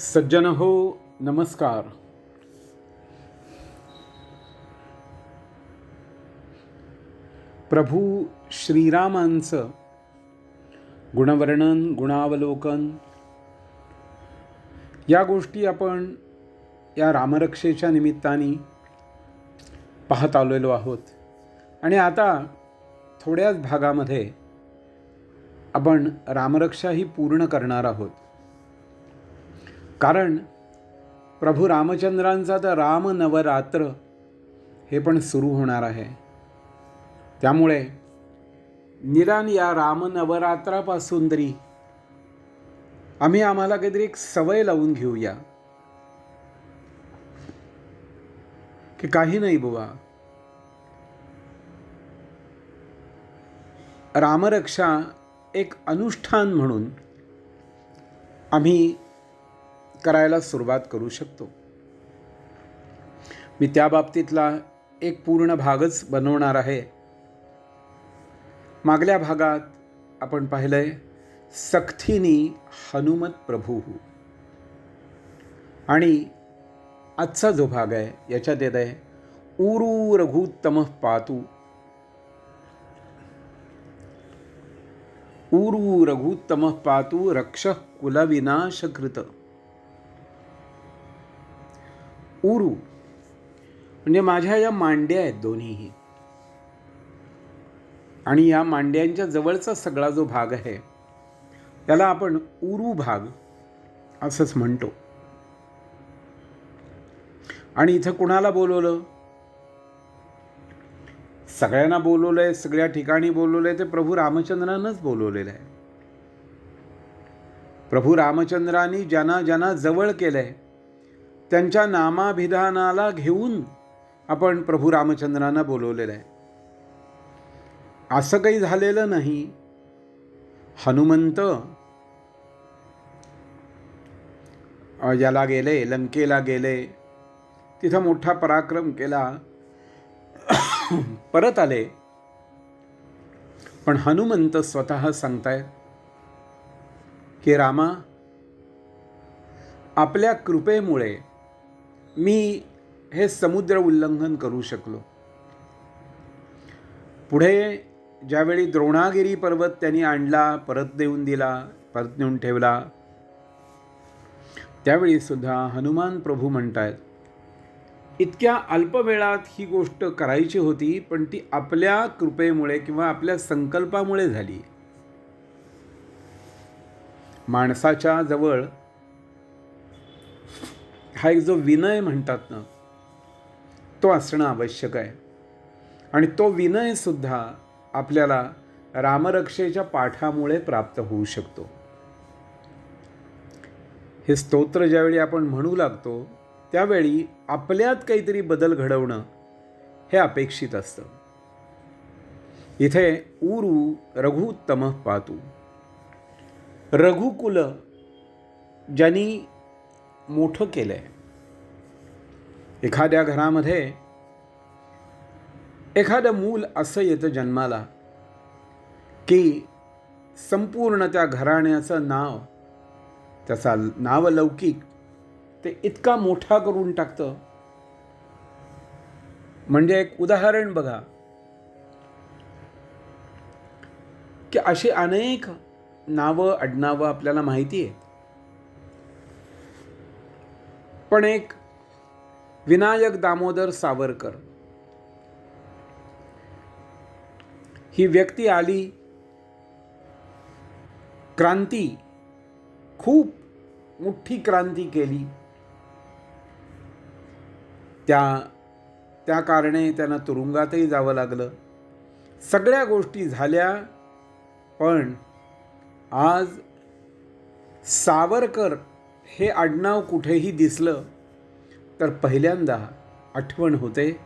सज्जन हो नमस्कार. प्रभू श्रीरामांचं गुणवर्णन गुणावलोकन या गोष्टी आपण या रामरक्षेच्या निमित्ताने पाहत आलेलो आहोत. आणि आता थोड्याच भागामध्ये आपण रामरक्षा ही पूर्ण करणार आहोत. कारण प्रभू रामचंद्रांचा तर राम नवरात्र हे पण सुरू होणार आहे. त्यामुळे निरान या राम नवरात्रापासून तरी आम्ही आम्हाला काहीतरी एक सवय लावून घेऊया. की काही नाही बुवा. रामरक्षा एक अनुष्ठान म्हणून आम्ही करायला सुरुवात करू शकतो. मी त्या बाबतीतला एक पूर्ण भागच बनवणार आहे. मागल्या भागात आपण पाहिलंय सक्थीनी हनुमत प्रभू. आणि आजचा जो भाग आहे याच्यात येत आहे ऊरू रघुत्तम पातू. ऊरू रघुत्तम पातू रक्ष कुलविनाशकृत. उरू. म्हणजे माझ्या या मांड्या आहेत दोन्हीही. आणि या मांड्यांच्या जवळचा सगळा जो भाग आहे त्याला आपण उरू भाग असंच म्हणतो. आणि इथं कुणाला बोलवलं? सगळ्यांना बोलवलंय सगळ्या ठिकाणी बोलवलंय ते प्रभू रामचंद्रानंच बोलवलेलं आहे. प्रभू रामचंद्रांनी ज्यांना ज्यांना जवळ केलंय त्यांच्या नामाभिधानाला घेऊन आपण प्रभू रामचंद्रांना बोलवलेलं आहे. असं काही झालेलं नाही. हनुमंत याला गेले लंकेला गेले तिथं मोठा पराक्रम केला परत आले. पण हनुमंत स्वतः सांगताय की रामा आपल्या कृपेमुळे मी हे समुद्र उल्लंघन करू शकलो. पुढे ज्यावेळी द्रोणागिरी पर्वत त्यांनी आणला परत देऊन दिला परत नेऊन ठेवला त्यावेळी सुद्धा हनुमान प्रभू म्हणतायत इतक्या अल्प वेळात ही गोष्ट करायची होती पण ती आपल्या कृपेमुळे किंवा आपल्या संकल्पामुळे झाली. माणसाच्या जवळ हा एक जो विनय म्हणतात ना तो असणं आवश्यक आहे. आणि तो विनय सुद्धा आपल्याला रामरक्षेच्या पाठामुळे प्राप्त होऊ शकतो. हे स्तोत्र ज्यावेळी आपण म्हणू लागतो त्यावेळी आपल्यात काहीतरी बदल घडवणं हे अपेक्षित असतं. इथे उरू रघुत्तम पातू. रघुकुल ज्यांनी मोठं केलं आहे एखाद्या घरामध्ये एखादं मूल असं येतं जन्माला की संपूर्ण त्या घराण्याचं नाव त्याचा नावलौकिक ते इतका मोठा करून टाकतं. म्हणजे एक उदाहरण बघा. की अशी अनेक नावं आडनावं आपल्याला माहिती आहेत. पण एक विनायक दामोदर सावरकर. ही व्यक्ती आली. क्रांती खूप मोठी क्रांती केली. त्या त्या कारणे त्यांना तुरुंगातही जावं लागलं. सगळ्या गोष्टी झाल्या पण आज सावरकर हे आडनाव कुठेही दिसलं तर पहिल्यांदा आठवण होते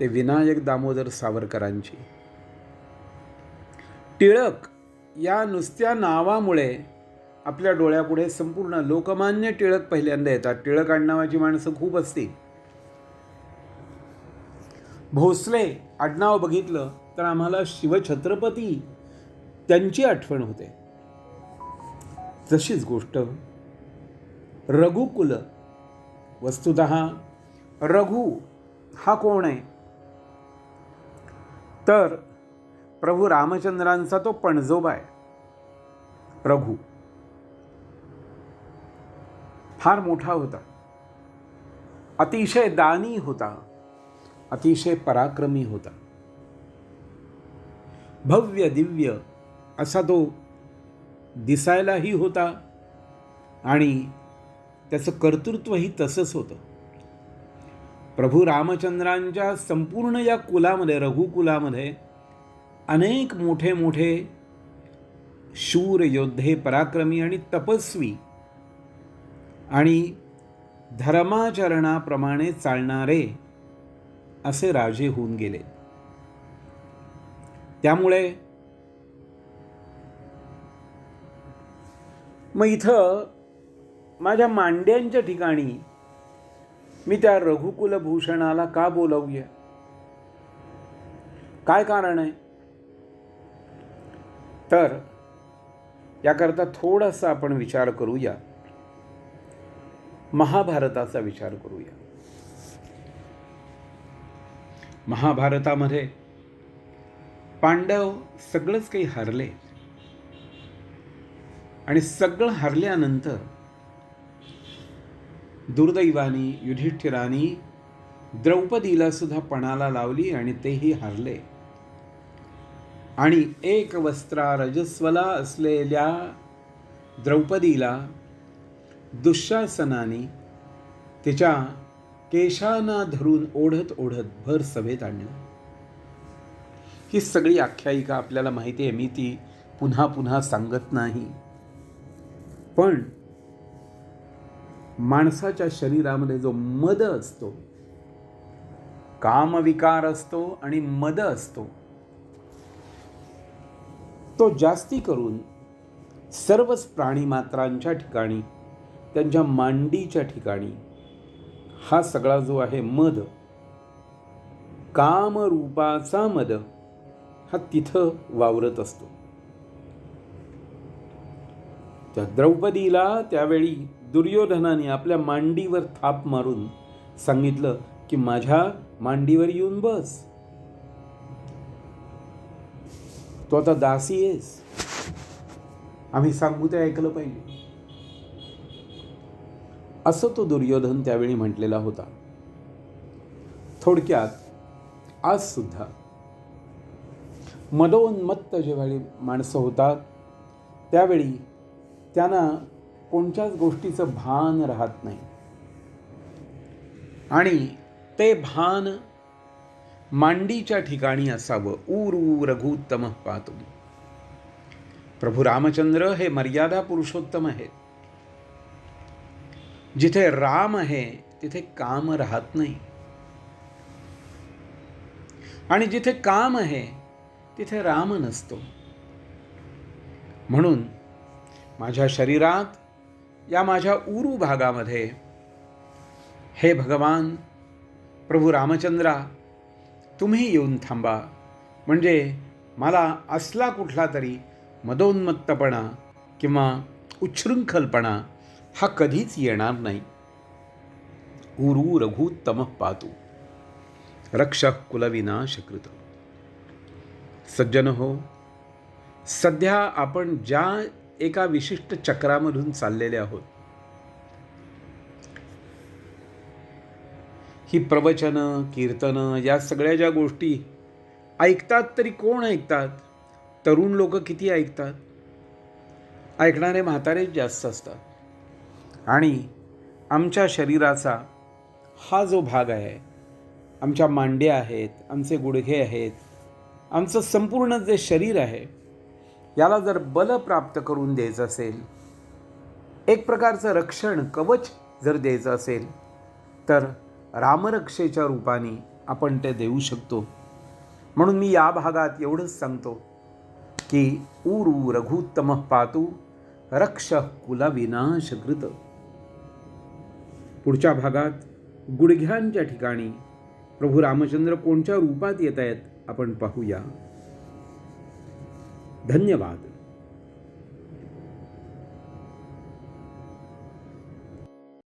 ते विनायक दामोदर सावरकरांची. टिळक या नुसत्या नावामुळे आपल्या डोळ्यापुढे संपूर्ण लोकमान्य टिळक पहिल्यांदा येतात. टिळक आडनावाची माणसं खूप असतील. भोसले आडनाव बघितलं तर आम्हाला शिवछत्रपती त्यांची आठवण होते. तशीच गोष्ट रघुकुल वस्तुत रघु हा कोण आहे? तर प्रभू रामचंद्रांचा तो पणजोबा आहे. रघु. फार मोठा होता. अतिशय दानी होता. अतिशय पराक्रमी होता. भव्य दिव्य असा तो दिसायलाही होता. आणि त्याचं कर्तृत्वही तसंच होतं. प्रभू रामचंद्रांच्या संपूर्ण या कुलामध्ये रघुकुलामध्ये अनेक मोठे मोठे शूर योद्धे पराक्रमी आणि तपस्वी आणि धर्माचरणाप्रमाणे चालणारे असे राजे होऊन गेले. त्यामुळे मग इथं माझ्या मांड्यांच्या ठिकाणी मी त्या रघुकुलभूषणाला का बोलावूया? काय कारण आहे? तर याकरता थोडासा आपण विचार करूया. महाभारताचा विचार करूया. महाभारतामध्ये पांडव सगळंच काही हरले. आणि सगळं हरल्यानंतर दुर्दैवानी युधिष्ठिरानी द्रौपदीला सुद्धा पणाला लावली आणि तेही हरले. आणि एक वस्त्रा रजस्वला असलेल्या द्रौपदीला दुःशासनाने तिच्या केशांना धरून ओढत ओढत भर सभेत आणलं. ही सगळी आख्यायिका आपल्याला माहिती आहे मी ती पुन्हा पुन्हा सांगत नाही. पण माणसाच्या शरीरामध्ये जो मद असतो कामविकार असतो आणि मद असतो तो जास्ती करून सर्वच प्राणीमात्रांच्या ठिकाणी त्यांच्या मांडीच्या ठिकाणी हा सगळा जो आहे मद कामरूपाचा मद हा तिथं वावरत असतो. त्या द्रौपदीला त्यावेळी दुर्योधनाने आपल्या मांडीवर थाप मारून सांगितलं की माझ्या मांडीवर येऊन बस. तो आता दासी आहेस. आम्ही सांगू ते ऐकलं पाहिजे. असं तो दुर्योधन त्यावेळी म्हटलेला होता. थोडक्यात आज सुद्धा मदोन्मत्त जेव्हा माणसं होतात त्यावेळी त्यांना कोणत्याच गोष्टीचं भान राहत नाही. आणि ते भान मांडीच्या ठिकाणी असावं. ऊरू रघुत्तम पाहतो प्रभू रामचंद्र हे मर्यादा पुरुषोत्तम आहेत. जिथे राम आहे तिथे काम राहत नाही. आणि जिथे काम आहे तिथे राम नसतो. म्हणून माझ्या शरीरात या माझ्या उरू भागामध्ये हे भगवान प्रभू रामचंद्रा तुम्ही येऊन थांबा. म्हणजे मला असला कुठला तरी मदोन्मत्तपणा किंवा उच्छृंखलपणा हा कधीच येणार नाही. उरू रघुत्तम पातू. रक्ष कुलविनाशकृत सज्जन हो सध्या आपण ज्या एका विशिष्ट चक्रामधून चाललेले आहोत. ही प्रवचनं कीर्तनं या सगळ्या ज्या गोष्टी ऐकतात तरी कोण ऐकतात? तरुण लोक किती ऐकतात? ऐकणारे म्हातारेच जास्त असतात. आणि आमच्या शरीराचा हा जो भाग आहे आमच्या मांड्या आहेत आमचे गुडघे आहेत आमचं संपूर्ण जे शरीर आहे याला जर बल प्राप्त करून द्यायचं असेल एक प्रकारचं रक्षण कवच जर द्यायचं असेल तर रामरक्षेच्या रूपाने आपण ते देऊ शकतो. म्हणून मी या भागात एवढंच सांगतो की ऊरू रघुत्तम पातू रक्ष कुलविनाशकृत पुढच्या भागात गुडघ्यांच्या ठिकाणी प्रभू रामचंद्र कोणत्या रूपात येत आहेत आपण पाहूया. धन्यवाद.